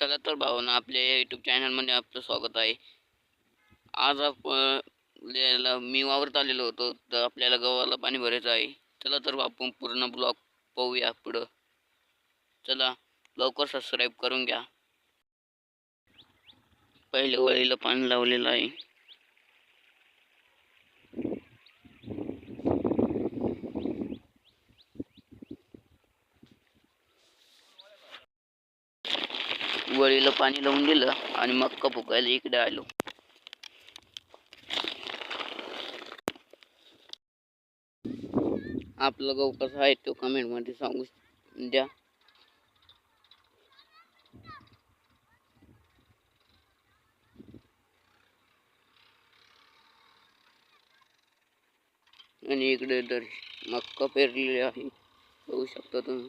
चला तर भावना आपल्या यूट्यूब चॅनलमध्ये आपलं स्वागत आहे. आज आपल्याला मी वावरत आलेलो होतो तर आपल्याला गव्हाला पाणी भरायचं आहे. चला तर आपण पूर्ण ब्लॉग पाहूया पुढं. चला लवकर सबस्क्राईब करून घ्या. पहिल्या वळीला पाणी लावलेलं आहे. वळीला पाणी लावून दिलं आणि मक्का फुकायला इकडे आलो. आपला गहू कसा आहे तो कमेंटमध्ये सांगू द्या. आणि इकडे तर मक्का पेरलेली आहे. बघू शकता तुम्ही.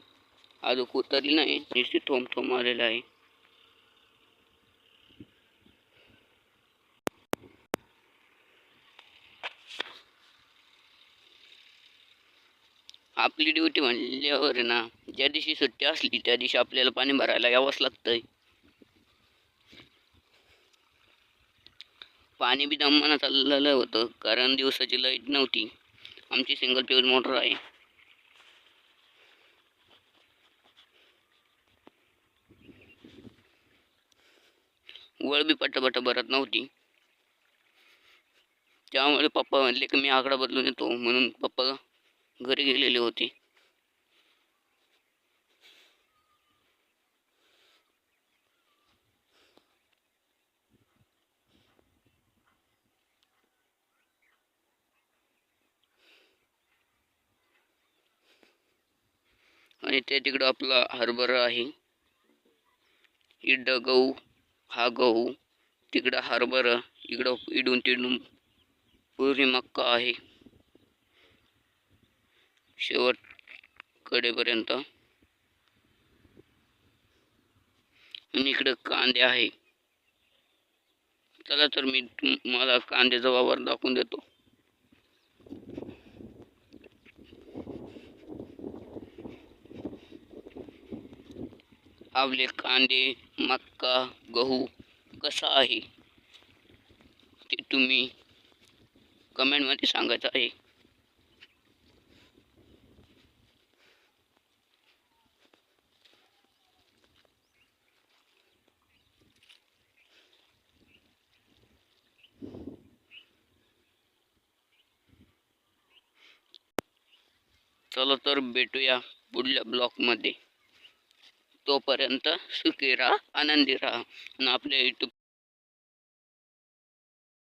अजून उतरली नाही. निश्चित थोंब थोंब आलेला आहे. आपली ड्युटी म्हणल्यावर ना ज्या दिवशी सुट्टी असली त्या दिवशी आपल्याला पाणी भरायला यावंच लागतंय. पाणी बी दमानं चाललेलं होतं कारण दिवसाची लाइट नव्हती. आमची सिंगल फ्यूज मोटर आहे. वळ बी पटापट भरत नव्हती. त्यामुळे पप्पा म्हणले की मी आकडा बदलून येतो म्हणून पप्पा घरी गेलेले होते. आणि त्या तिकडं आपला हरभरा आहे. इड गहू हा गहू तिकडं हरभरा इकडं इडून तिडून पूर्वी मक्का आहे. शेवट कडेपर्यंत आणि इकडं कांदे आहे. चला तर मी तुम्हाला मला कांद्याचा वावर दाखवून देतो. आपले कांदे मक्का गहू कसा आहे? ते तुम्ही कमेंटमध्ये सांगायचं आहे. चला तर भेटूया पुढल्या ब्लॉकमध्ये तोपर्यंत सुखी राहा आनंदी राहा. आणि आपल्या यूट्यूब